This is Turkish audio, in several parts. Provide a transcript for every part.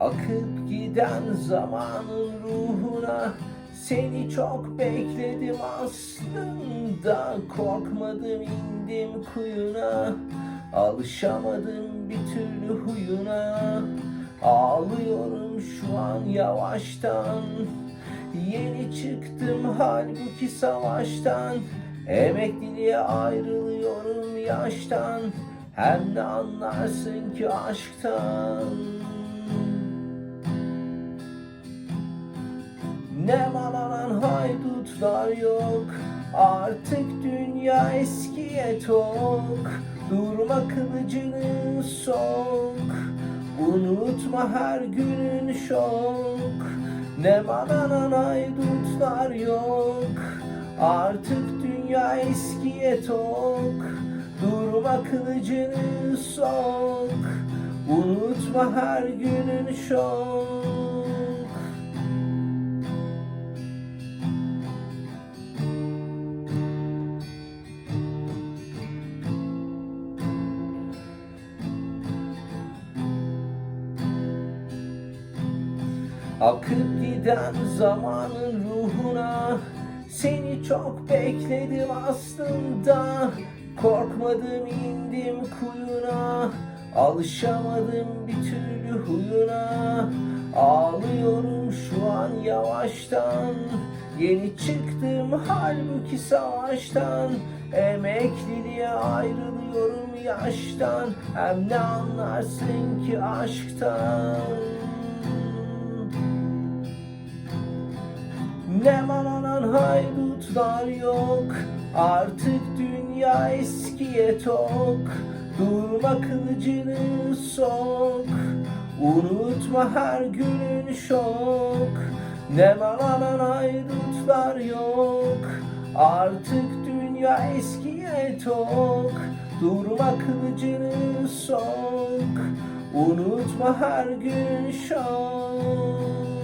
Akıp giden zamanın ruhuna Seni çok bekledim aslında. Korkmadım indim kuyuna Alışamadım bir türlü huyuna. Ağlıyorum şu an yavaştan Yeni çıktım halbuki savaştan. Emekliliğe ayrılıyorum yaştan Hem ne anlarsın ki aşktan Ne malanan haydutlar yok. Artık dünya eskiye tok. Durma kılıcını sok. Unutma her günün şok. Ne malanan haydutlar yok. Artık dünya eskiye tok. Durma kılıcını sok. Unutma her günün şok Akıp giden zamanın ruhuna Seni çok bekledim aslında. Korkmadım indim kuyuna Alışamadım bir türlü huyuna. Ağlıyorum şu an yavaştan Yeni çıktım halbuki savaştan. Emekliliğe ayrılıyorum yaştan Hem ne anlarsın ki aşktan Ne malanan haydutlar yok. Artık dünya eskiye tok. Durma kılıcını sok. Unutma her günün şok. Ne malanan haydutlar yok. Artık dünya eskiye tok. Durma kılıcını sok. Unutma her gün şok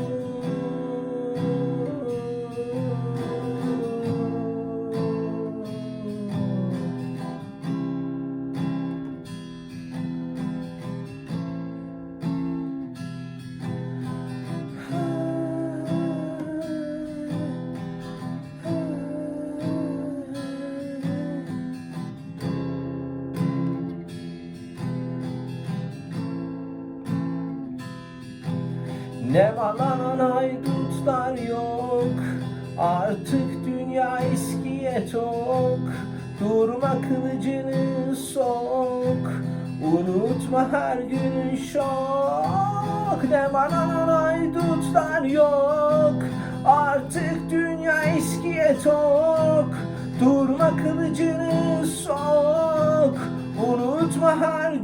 Ne malanan haydutlar yok. Artık dünya eskiye tok. Durma kılıcını sok. Unutma her günün şok. Ne malanan haydutlar yok. Artık dünya eskiye tok. Durma kılıcını sok. Unutma her